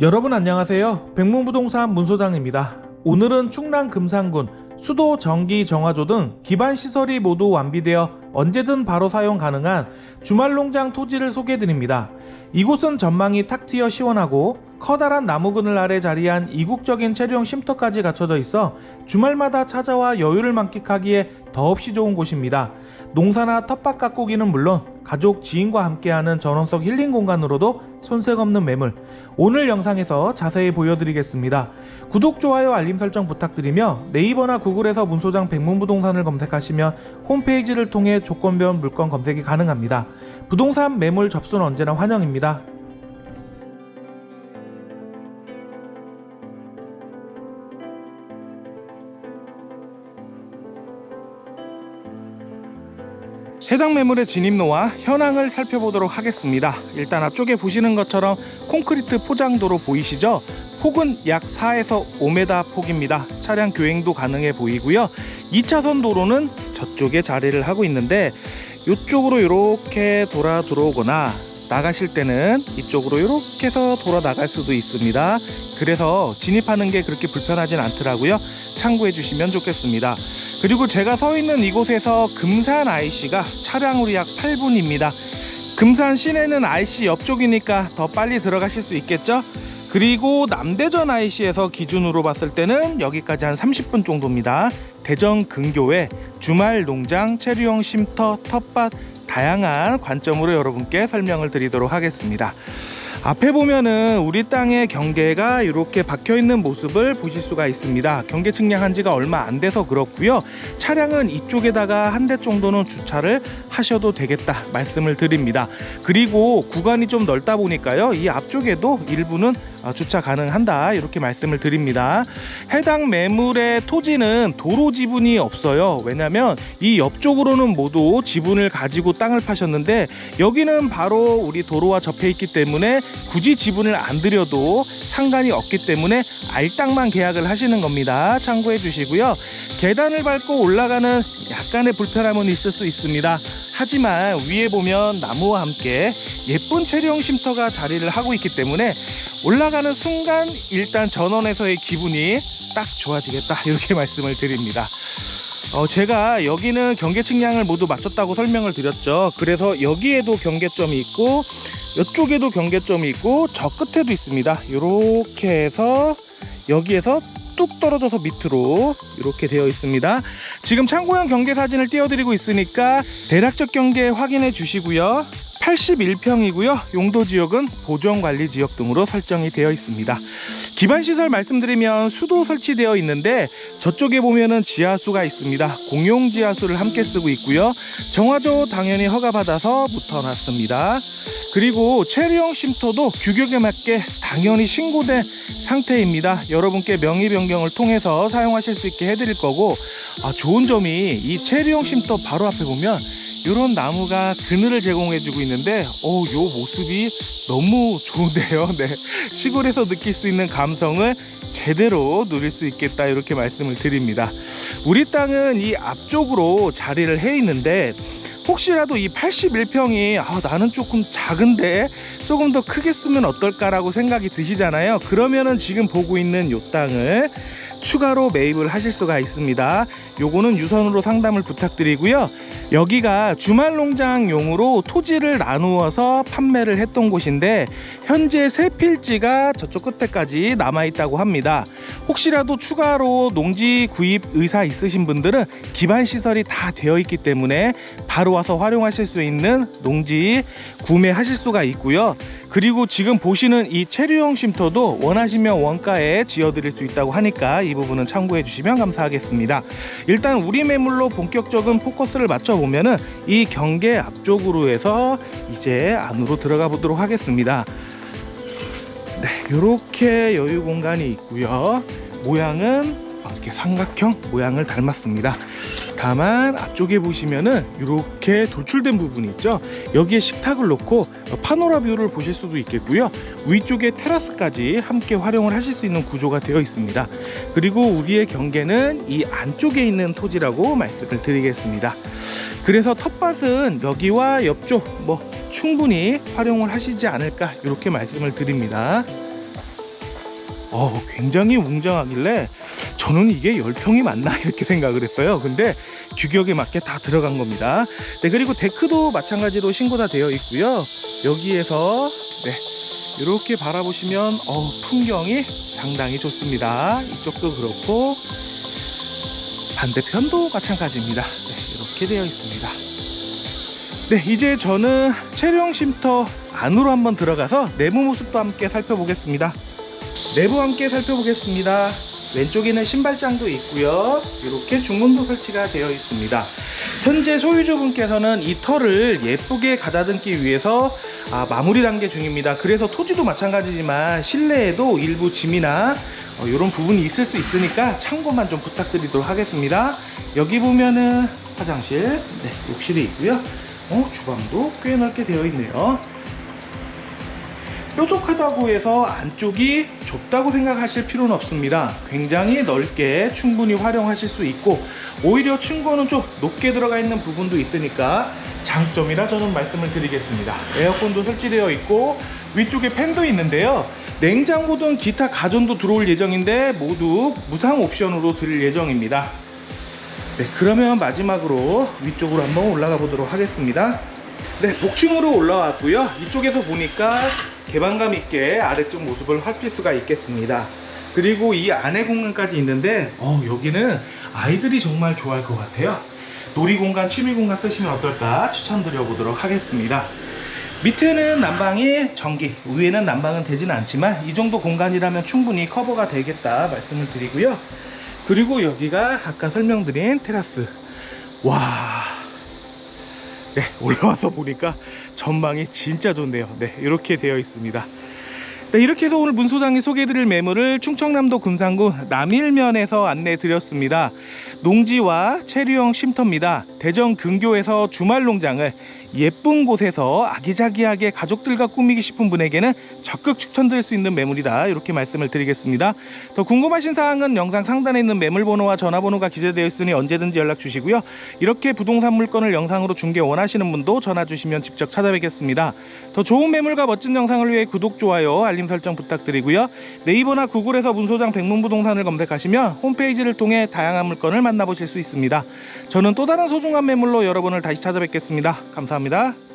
여러분 안녕하세요. 백문부동산 문소장입니다. 오늘은 충남 금산군 수도 전기 정화조 등 기반 시설이 모두 완비되어 언제든 바로 사용 가능한 주말 농장 토지를 소개해 드립니다. 이곳은 전망이 탁 트여 시원하고 커다란 나무 그늘 아래 자리한 이국적인 체류형 쉼터까지 갖춰져 있어 주말마다 찾아와 여유를 만끽하기에 더없이 좋은 곳입니다. 농사나 텃밭 가꾸기는 물론 가족, 지인과 함께하는 전원석 힐링 공간으로도 손색 없는 매물. 오늘 영상에서 자세히 보여드리겠습니다. 구독, 좋아요, 알림 설정 부탁드리며 네이버나 구글에서 문소장 백문부동산을 검색하시면 홈페이지를 통해 조건별 물건 검색이 가능합니다. 부동산 매물 접수는 언제나 환영입니다. 해당 매물의 진입로와 현황을 살펴보도록 하겠습니다. 일단 앞쪽에 보시는 것처럼 콘크리트 포장도로 보이시죠? 폭은 약 4에서 5m 폭입니다. 차량 교행도 가능해 보이고요. 2차선 도로는 저쪽에 자리를 하고 있는데 이쪽으로 이렇게 돌아 들어오거나 나가실 때는 이쪽으로 이렇게 해서 돌아 나갈 수도 있습니다. 그래서 진입하는 게 그렇게 불편하진 않더라고요. 참고해 주시면 좋겠습니다. 그리고 제가 서 있는 이곳에서 금산 IC가 차량으로 약 8분입니다. 금산 시내는 IC 옆쪽이니까 더 빨리 들어가실 수 있겠죠? 그리고 남대전 IC에서 기준으로 봤을 때는 여기까지 한 30분 정도입니다. 대전 근교에 주말 농장, 체류형 쉼터, 텃밭 다양한 관점으로 여러분께 설명을 드리도록 하겠습니다. 앞에 보면은 우리 땅의 경계가 이렇게 박혀 있는 모습을 보실 수가 있습니다. 경계 측량한 지가 얼마 안 돼서 그렇고요. 차량은 이쪽에다가 한 대 정도는 주차를 하셔도 되겠다 말씀을 드립니다. 그리고 구간이 좀 넓다 보니까요. 이 앞쪽에도 일부는 어, 주차 가능한다 이렇게 말씀을 드립니다. 해당 매물의 토지는 도로 지분이 없어요. 왜냐하면 이 옆쪽으로는 모두 지분을 가지고 땅을 파셨는데 여기는 바로 우리 도로와 접해 있기 때문에 굳이 지분을 안 들여도 상관이 없기 때문에 알땅만 계약을 하시는 겁니다. 참고해 주시고요. 계단을 밟고 올라가는 약간의 불편함은 있을 수 있습니다. 하지만 위에 보면 나무와 함께 예쁜 체류형 쉼터가 자리를 하고 있기 때문에 올라가는 순간 일단 전원에서의 기분이 딱 좋아지겠다 이렇게 말씀을 드립니다. 어, 제가 여기는 경계 측량을 모두 마쳤다고 설명을 드렸죠. 그래서 여기에도 경계점이 있고 이쪽에도 경계점이 있고 저 끝에도 있습니다. 이렇게 해서 여기에서 뚝 떨어져서 밑으로 이렇게 되어 있습니다. 지금 참고형 경계 사진을 띄워드리고 있으니까 대략적 경계 확인해 주시고요. 81평이고요. 용도 지역은 보존 관리 지역 등으로 설정이 되어 있습니다. 기반 시설 말씀드리면 수도 설치되어 있는데 저쪽에 보면은 지하수가 있습니다. 공용 지하수를 함께 쓰고 있고요. 정화조 당연히 허가받아서 붙어놨습니다. 그리고 체류형 쉼터도 규격에 맞게 당연히 신고된 상태입니다. 여러분께 명의 변경을 통해서 사용하실 수 있게 해드릴 거고 아, 좋은 점이 이 체류형 쉼터 바로 앞에 보면 이런 나무가 그늘을 제공해주고 있는데 오, 요 모습이 너무 좋은데요. 네. 시골에서 느낄 수 있는 감성을 제대로 누릴 수 있겠다 이렇게 말씀을 드립니다. 우리 땅은 이 앞쪽으로 자리를 해 있는데 혹시라도 이 81평이 아, 나는 조금 작은데 조금 더 크게 쓰면 어떨까라고 생각이 드시잖아요. 그러면은 지금 보고 있는 요 땅을 추가로 매입을 하실 수가 있습니다. 요거는 유선으로 상담을 부탁드리고요. 여기가 주말 농장용으로 토지를 나누어서 판매를 했던 곳인데 현재 세 필지가 저쪽 끝에까지 남아 있다고 합니다. 혹시라도 추가로 농지 구입 의사 있으신 분들은 기반 시설이 다 되어 있기 때문에 바로 와서 활용하실 수 있는 농지 구매하실 수가 있고요. 그리고 지금 보시는 이 체류형 쉼터도 원하시면 원가에 지어드릴 수 있다고 하니까 이 부분은 참고해 주시면 감사하겠습니다. 일단 우리 매물로 본격적인 포커스를 맞춰보면은 이 경계 앞쪽으로 해서 이제 안으로 들어가 보도록 하겠습니다. 네, 이렇게 여유 공간이 있고요. 모양은 이렇게 삼각형 모양을 닮았습니다. 다만 앞쪽에 보시면은 이렇게 돌출된 부분이 있죠. 여기에 식탁을 놓고 파노라 뷰를 보실 수도 있겠고요. 위쪽에 테라스까지 함께 활용을 하실 수 있는 구조가 되어 있습니다. 그리고 우리의 경계는 이 안쪽에 있는 토지라고 말씀을 드리겠습니다. 그래서 텃밭은 여기와 옆쪽 뭐 충분히 활용을 하시지 않을까 이렇게 말씀을 드립니다. 어, 굉장히 웅장하길래 저는 이게 10평이 맞나 이렇게 생각을 했어요. 근데 규격에 맞게 다 들어간 겁니다. 네, 그리고 데크도 마찬가지로 신고가 되어 있고요. 여기에서 네, 이렇게 바라보시면 어, 풍경이 상당히 좋습니다. 이쪽도 그렇고 반대편도 마찬가지입니다. 네, 이렇게 되어 있습니다. 네, 이제 저는 체령 쉼터 안으로 한번 들어가서 내부 모습도 함께 살펴보겠습니다. 내부 함께 살펴보겠습니다. 왼쪽에는 신발장도 있고요. 이렇게 중문도 설치가 되어 있습니다. 현재 소유주분께서는 이 털을 예쁘게 가다듬기 위해서 아, 마무리 단계 중입니다. 그래서 토지도 마찬가지지만 실내에도 일부 짐이나 이런 부분이 있을 수 있으니까 참고만 좀 부탁드리도록 하겠습니다. 여기 보면은 화장실, 네, 욕실이 있고요. 어, 주방도 꽤 넓게 되어 있네요. 뾰족하다고 해서 안쪽이 좁다고 생각하실 필요는 없습니다. 굉장히 넓게 충분히 활용하실 수 있고 오히려 층고는 좀 높게 들어가 있는 부분도 있으니까 장점이라 저는 말씀을 드리겠습니다. 에어컨도 설치되어 있고 위쪽에 팬도 있는데요. 냉장고 등 기타 가전도 들어올 예정인데 모두 무상 옵션으로 드릴 예정입니다. 네, 그러면 마지막으로 위쪽으로 한번 올라가 보도록 하겠습니다. 네, 복층으로 올라왔고요. 이쪽에서 보니까 개방감 있게 아래쪽 모습을 살필 수가 있겠습니다. 그리고 이 안에 공간까지 있는데 어, 여기는 아이들이 정말 좋아할 것 같아요. 놀이 공간, 취미 공간 쓰시면 어떨까 추천드려 보도록 하겠습니다. 밑에는 난방이 전기, 위에는 난방은 되지는 않지만 이 정도 공간이라면 충분히 커버가 되겠다 말씀을 드리고요. 그리고 여기가 아까 설명드린 테라스. 와. 네, 올라와서 보니까 전망이 진짜 좋네요. 네, 이렇게 되어 있습니다. 네, 이렇게 해서 오늘 문소장이 소개해드릴 매물을 충청남도 금산구 남일면에서 안내해 드렸습니다. 농지와 체류형 쉼터입니다. 대전 근교에서 주말 농장을 예쁜 곳에서 아기자기하게 가족들과 꾸미기 싶은 분에게는 적극 추천드릴 수 있는 매물이다. 이렇게 말씀을 드리겠습니다. 더 궁금하신 사항은 영상 상단에 있는 매물번호와 전화번호가 기재되어 있으니 언제든지 연락 주시고요. 이렇게 부동산 물건을 영상으로 중개 원하시는 분도 전화 주시면 직접 찾아뵙겠습니다 더 좋은 매물과 멋진 영상을 위해 구독, 좋아요, 알림 설정 부탁드리고요. 네이버나 구글에서 문소장 백문부동산을 검색하시면 홈페이지를 통해 다양한 물건을 만나보실 수 있습니다. 저는 또 다른 소중한 매물로 여러분을 다시 찾아뵙겠습니다. 감사합니다